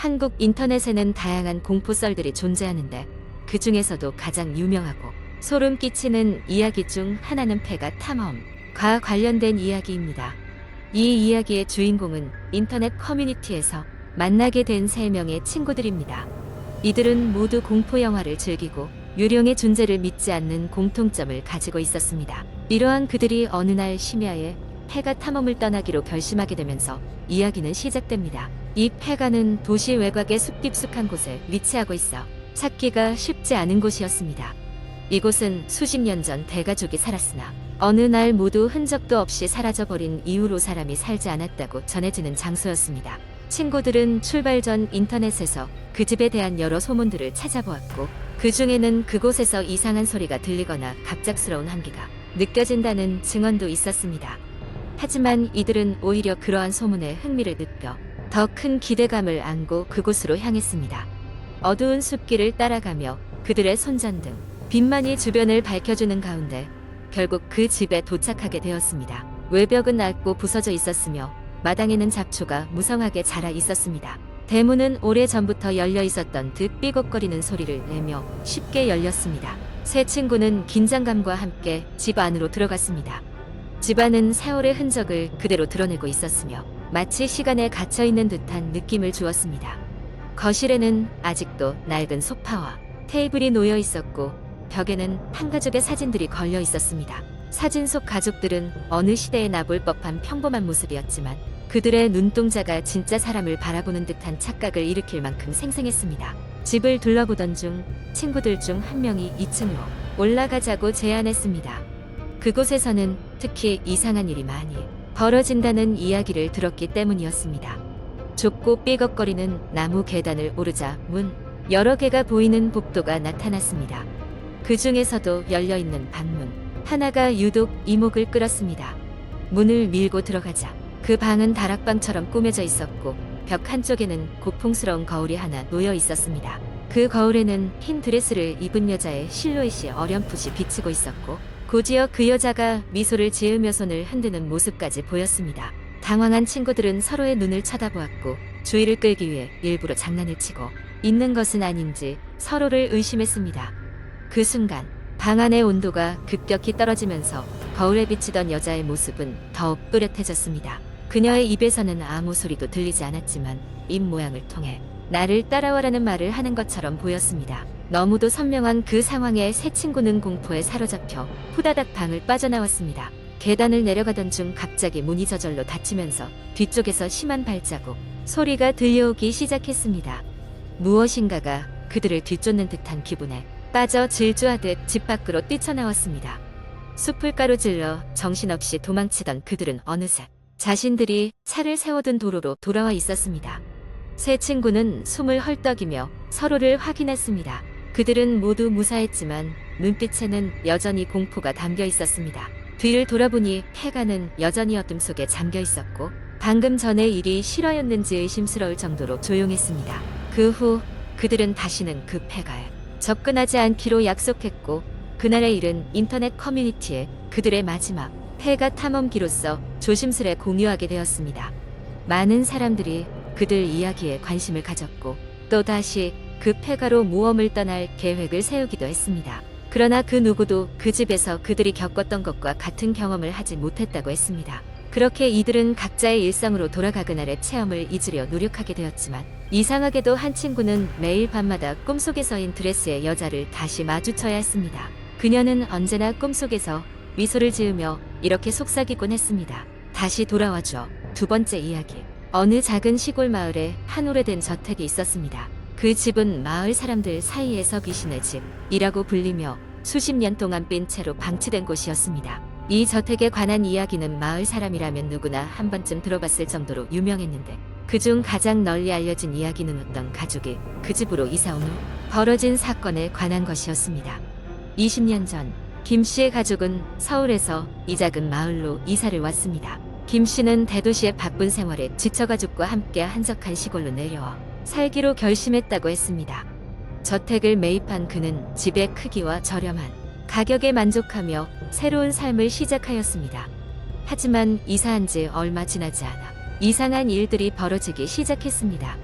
한국 인터넷에는 다양한 공포 썰들이 존재하는데 그 중에서도 가장 유명하고 소름 끼치는 이야기 중 하나는 폐가 탐험과 관련된 이야기입니다. 이 이야기의 주인공은 인터넷 커뮤니티에서 만나게 된 세 명의 친구들입니다. 이들은 모두 공포 영화를 즐기고 유령의 존재를 믿지 않는 공통점을 가지고 있었습니다. 이러한 그들이 어느 날 심야에 폐가 탐험을 떠나기로 결심하게 되면서 이야기는 시작됩니다. 이 폐가는 도시 외곽의 숲깊숙한 곳에 위치하고 있어 찾기가 쉽지 않은 곳이었습니다. 이곳은 수십 년 전 대가족이 살았으나 어느 날 모두 흔적도 없이 사라져버린 이후로 사람이 살지 않았다고 전해지는 장소였습니다. 친구들은 출발 전 인터넷에서 그 집에 대한 여러 소문들을 찾아보았고 그 중에는 그곳에서 이상한 소리가 들리거나 갑작스러운 한기가 느껴진다는 증언도 있었습니다. 하지만 이들은 오히려 그러한 소문에 흥미를 느껴 더 큰 기대감을 안고 그곳으로 향했습니다. 어두운 숲길을 따라가며 그들의 손전등, 빛만이 주변을 밝혀주는 가운데 결국 그 집에 도착하게 되었습니다. 외벽은 낡고 부서져 있었으며 마당에는 잡초가 무성하게 자라 있었습니다. 대문은 오래 전부터 열려 있었던 듯 삐걱거리는 소리를 내며 쉽게 열렸습니다. 새 친구는 긴장감과 함께 집 안으로 들어갔습니다. 집안은 세월의 흔적을 그대로 드러내고 있었으며 마치 시간에 갇혀 있는 듯한 느낌을 주었습니다. 거실에는 아직도 낡은 소파와 테이블이 놓여 있었고 벽에는 한 가족의 사진들이 걸려 있었습니다. 사진 속 가족들은 어느 시대에 나 볼 법한 평범한 모습이었지만 그들의 눈동자가 진짜 사람을 바라보는 듯한 착각을 일으킬 만큼 생생했습니다. 집을 둘러보던 중 친구들 중 한 명이 2층으로 올라가자고 제안했습니다. 그곳에서는 특히 이상한 일이 많이 벌어진다는 이야기를 들었기 때문이었습니다. 좁고 삐걱거리는 나무 계단을 오르자 문 여러 개가 보이는 복도가 나타났습니다. 그 중에서도 열려 있는 방문 하나가 유독 이목을 끌었습니다. 문을 밀고 들어가자 그 방은 다락방처럼 꾸며져 있었고 벽 한쪽에는 고풍스러운 거울이 하나 놓여 있었습니다. 그 거울에는 흰 드레스를 입은 여자의 실루엣이 어렴풋이 비치고 있었고 곧이어 그 여자가 미소를 지으며 손을 흔드는 모습까지 보였습니다. 당황한 친구들은 서로의 눈을 쳐다보았고 주의를 끌기 위해 일부러 장난을 치고 있는 것은 아닌지 서로를 의심했습니다. 그 순간 방 안의 온도가 급격히 떨어지면서 거울에 비치던 여자의 모습은 더욱 또렷해졌습니다. 그녀의 입에서는 아무 소리도 들리지 않았지만 입 모양을 통해 나를 따라와라는 말을 하는 것처럼 보였습니다. 너무도 선명한 그 상황에 새 친구는 공포에 사로잡혀 후다닥 방을 빠져나왔습니다. 계단을 내려가던 중 갑자기 문이 저절로 닫히면서 뒤쪽에서 심한 발자국, 소리가 들려오기 시작했습니다. 무엇인가가 그들을 뒤쫓는 듯한 기분에 빠져 질주하듯 집 밖으로 뛰쳐나왔습니다. 숲을 가로질러 정신없이 도망치던 그들은 어느새 자신들이 차를 세워둔 도로로 돌아와 있었습니다. 세 친구는 숨을 헐떡이며 서로를 확인했습니다. 그들은 모두 무사했지만 눈빛에는 여전히 공포가 담겨 있었습니다. 뒤를 돌아보니 폐가는 여전히 어둠 속에 잠겨 있었고 방금 전의 일이 실화였는지 의심스러울 정도로 조용했습니다. 그 후 그들은 다시는 그 폐가에 접근하지 않기로 약속했고 그날의 일은 인터넷 커뮤니티에 그들의 마지막 폐가 탐험기로서 조심스레 공유하게 되었습니다. 많은 사람들이 그들 이야기에 관심을 가졌고 또다시 그 폐가로 모험을 떠날 계획을 세우기도 했습니다. 그러나 그 누구도 그 집에서 그들이 겪었던 것과 같은 경험을 하지 못했다고 했습니다. 그렇게 이들은 각자의 일상으로 돌아가 그날의 체험을 잊으려 노력하게 되었지만 이상하게도 한 친구는 매일 밤마다 꿈속에서인 드레스의 여자를 다시 마주쳐야 했습니다. 그녀는 언제나 꿈속에서 미소를 지으며 이렇게 속삭이곤 했습니다. 다시 돌아와줘. 두 번째 이야기. 어느 작은 시골 마을에 한 오래된 저택이 있었습니다. 그 집은 마을 사람들 사이에서 귀신의 집이라고 불리며 수십 년 동안 빈 채로 방치된 곳이었습니다. 이 저택에 관한 이야기는 마을 사람이라면 누구나 한 번쯤 들어봤을 정도로 유명했는데 그중 가장 널리 알려진 이야기는 어떤 가족이 그 집으로 이사 온 후 벌어진 사건에 관한 것이었습니다. 20년 전 김 씨의 가족은 서울에서 이 작은 마을로 이사를 왔습니다. 김 씨는 대도시의 바쁜 생활에 지쳐 가족과 함께 한적한 시골로 내려와 살기로 결심했다고 했습니다. 저택을 매입한 그는 집의 크기와 저렴한 가격에 만족하며 새로운 삶을 시작하였습니다. 하지만 이사한 지 얼마 지나지 않아 이상한 일들이 벌어지기 시작했습니다.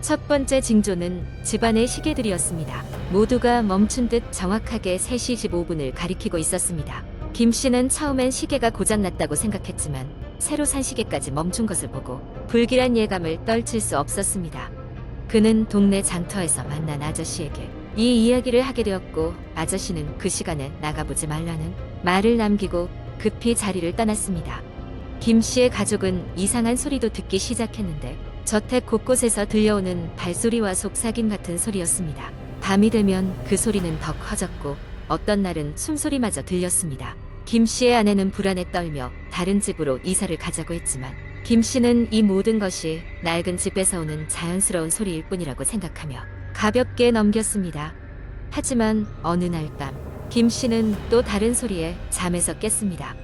첫 번째 징조는 집안의 시계들이었습니다. 모두가 멈춘 듯 정확하게 3시 15분을 가리키고 있었습니다. 김 씨는 처음엔 시계가 고장났다고 생각했지만 새로 산 시계까지 멈춘 것을 보고 불길한 예감을 떨칠 수 없었습니다. 그는 동네 장터에서 만난 아저씨에게 이 이야기를 하게 되었고 아저씨는 그 시간에 나가보지 말라는 말을 남기고 급히 자리를 떠났습니다. 김 씨의 가족은 이상한 소리도 듣기 시작했는데 저택 곳곳에서 들려오는 발소리와 속삭임 같은 소리였습니다. 밤이 되면 그 소리는 더 커졌고 어떤 날은 숨소리마저 들렸습니다. 김 씨의 아내는 불안에 떨며 다른 집으로 이사를 가자고 했지만 김 씨는 이 모든 것이 낡은 집에서 오는 자연스러운 소리일 뿐이라고 생각하며 가볍게 넘겼습니다. 하지만 어느 날 밤, 김 씨는 또 다른 소리에 잠에서 깼습니다.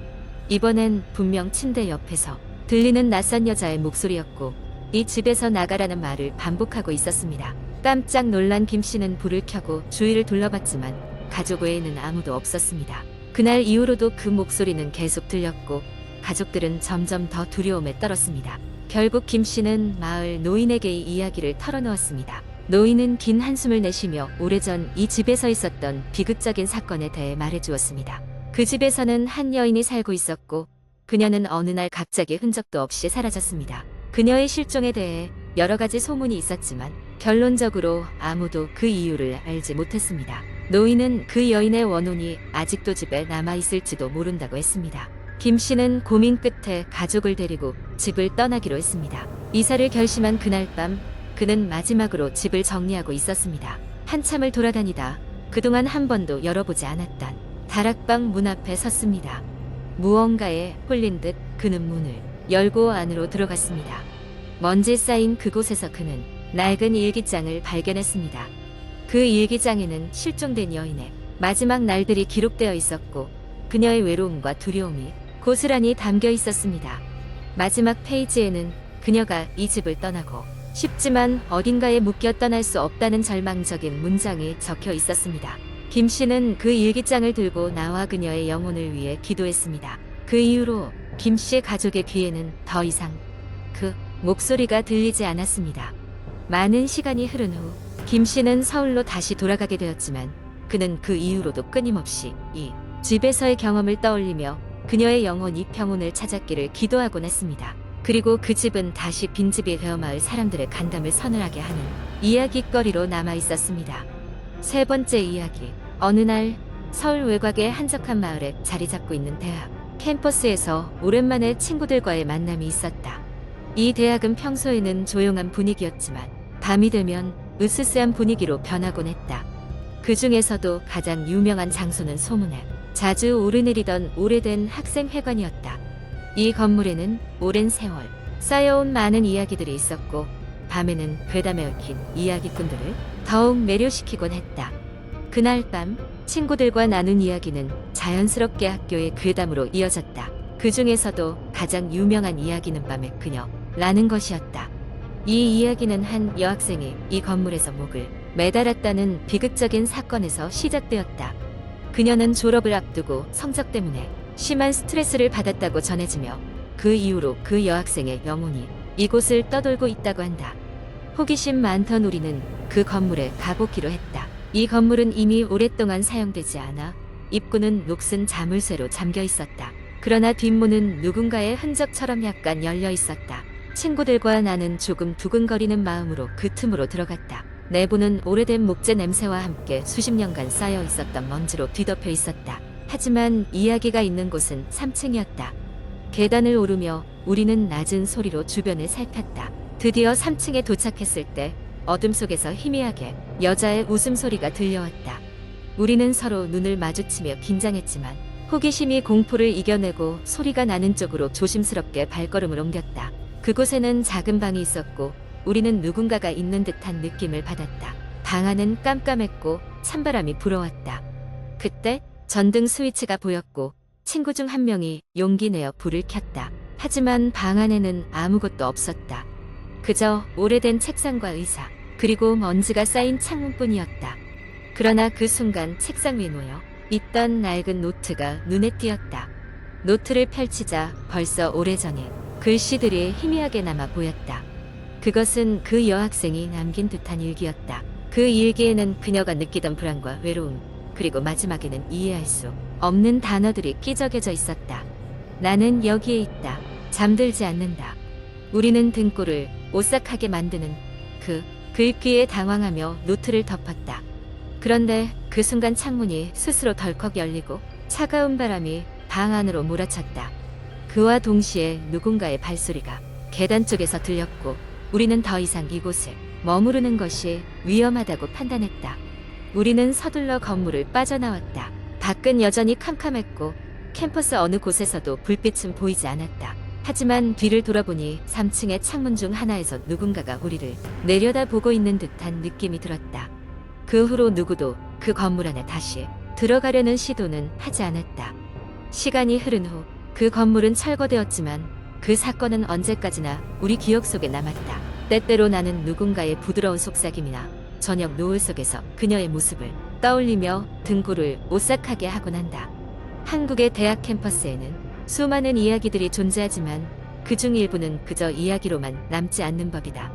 이번엔 분명 침대 옆에서 들리는 낯선 여자의 목소리였고 이 집에서 나가라는 말을 반복하고 있었습니다. 깜짝 놀란 김 씨는 불을 켜고 주위를 둘러봤지만 가족 외에는 아무도 없었습니다. 그날 이후로도 그 목소리는 계속 들렸고 가족들은 점점 더 두려움에 떨었습니다. 결국 김 씨는 마을 노인에게 이 이야기를 털어놓았습니다. 노인은 긴 한숨을 내쉬며 오래전 이 집에서 있었던 비극적인 사건에 대해 말해주었습니다. 그 집에서는 한 여인이 살고 있었고 그녀는 어느 날 갑자기 흔적도 없이 사라졌습니다. 그녀의 실종에 대해 여러 가지 소문이 있었지만 결론적으로 아무도 그 이유를 알지 못했습니다. 노인은 그 여인의 원혼이 아직도 집에 남아 있을지도 모른다고 했습니다. 김 씨는 고민 끝에 가족을 데리고 집을 떠나기로 했습니다. 이사를 결심한 그날 밤 그는 마지막으로 집을 정리하고 있었습니다. 한참을 돌아다니다 그동안 한 번도 열어보지 않았던 다락방 문 앞에 섰습니다. 무언가에 홀린 듯 그는 문을 열고 안으로 들어갔습니다. 먼지 쌓인 그곳에서 그는 낡은 일기장을 발견했습니다. 그 일기장에는 실종된 여인의 마지막 날들이 기록되어 있었고 그녀의 외로움과 두려움이 고스란히 담겨 있었습니다. 마지막 페이지에는 그녀가 이 집을 떠나고 쉽지만 어딘가에 묶여 떠날 수 없다는 절망적인 문장이 적혀 있었습니다. 김 씨는 그 일기장을 들고 나와 그녀의 영혼을 위해 기도했습니다. 그 이후로 김 씨의 가족의 귀에는 더 이상 그 목소리가 들리지 않았습니다. 많은 시간이 흐른 후 김 씨는 서울로 다시 돌아가게 되었지만 그는 그 이후로도 끊임없이 이 집에서의 경험을 떠올리며 그녀의 영혼이 평온을 찾았기를 기도하곤 했습니다. 그리고 그 집은 다시 빈집이 되어 마을 사람들의 간담을 서늘하게 하는 이야기거리로 남아 있었습니다. 세 번째 이야기. 어느 날 서울 외곽의 한적한 마을에 자리 잡고 있는 대학 캠퍼스에서 오랜만에 친구들과의 만남이 있었다. 이 대학은 평소에는 조용한 분위기였지만 밤이 되면 으스스한 분위기로 변하곤 했다. 그 중에서도 가장 유명한 장소는 소문에 자주 오르내리던 오래된 학생회관이었다. 이 건물에는 오랜 세월 쌓여온 많은 이야기들이 있었고 밤에는 괴담에 얽힌 이야기꾼들을 더욱 매료시키곤 했다. 그날 밤 친구들과 나눈 이야기는 자연스럽게 학교의 괴담으로 이어졌다. 그 중에서도 가장 유명한 이야기는 밤의 그녀라는 것이었다. 이 이야기는 한 여학생이 이 건물에서 목을 매달았다는 비극적인 사건에서 시작되었다. 그녀는 졸업을 앞두고 성적 때문에 심한 스트레스를 받았다고 전해지며 그 이후로 그 여학생의 영혼이 이곳을 떠돌고 있다고 한다. 호기심 많던 우리는 그 건물에 가보기로 했다. 이 건물은 이미 오랫동안 사용되지 않아 입구는 녹슨 자물쇠로 잠겨 있었다. 그러나 뒷문은 누군가의 흔적처럼 약간 열려 있었다. 친구들과 나는 조금 두근거리는 마음으로 그 틈으로 들어갔다. 내부는 오래된 목재 냄새와 함께 수십 년간 쌓여 있었던 먼지로 뒤덮여 있었다. 하지만 이야기가 있는 곳은 3층이었다. 계단을 오르며 우리는 낮은 소리로 주변을 살폈다. 드디어 3층에 도착했을 때 어둠 속에서 희미하게 여자의 웃음소리가 들려왔다. 우리는 서로 눈을 마주치며 긴장했지만 호기심이 공포를 이겨내고 소리가 나는 쪽으로 조심스럽게 발걸음을 옮겼다. 그곳에는 작은 방이 있었고 우리는 누군가가 있는 듯한 느낌을 받았다. 방 안은 깜깜했고 찬바람이 불어왔다. 그때 전등 스위치가 보였고 친구 중 한 명이 용기 내어 불을 켰다. 하지만 방 안에는 아무것도 없었다. 그저 오래된 책상과 의사, 그리고 먼지가 쌓인 창문뿐이었다. 그러나 그 순간 책상 위 놓여 있던 낡은 노트가 눈에 띄었다. 노트를 펼치자 벌써 오래전에 글씨들이 희미하게 남아 보였다. 그것은 그 여학생이 남긴 듯한 일기였다. 그 일기에는 그녀가 느끼던 불안과 외로움, 그리고 마지막에는 이해할 수 없는 단어들이 끼적여져 있었다. 나는 여기에 있다. 잠들지 않는다. 우리는 등골을 오싹하게 만드는 그 글귀에 당황하며 노트를 덮었다. 그런데 그 순간 창문이 스스로 덜컥 열리고 차가운 바람이 방 안으로 몰아쳤다. 그와 동시에 누군가의 발소리가 계단 쪽에서 들렸고 우리는 더 이상 이곳에 머무르는 것이 위험하다고 판단했다. 우리는 서둘러 건물을 빠져나왔다. 밖은 여전히 캄캄했고 캠퍼스 어느 곳에서도 불빛은 보이지 않았다. 하지만 뒤를 돌아보니 3층의 창문 중 하나에서 누군가가 우리를 내려다보고 있는 듯한 느낌이 들었다. 그 후로 누구도 그 건물 안에 다시 들어가려는 시도는 하지 않았다. 시간이 흐른 후 그 건물은 철거되었지만 그 사건은 언제까지나 우리 기억 속에 남았다. 때때로 나는 누군가의 부드러운 속삭임이나 저녁 노을 속에서 그녀의 모습을 떠올리며 등골을 오싹하게 하곤 한다. 한국의 대학 캠퍼스에는 수많은 이야기들이 존재하지만 그 중 일부는 그저 이야기로만 남지 않는 법이다.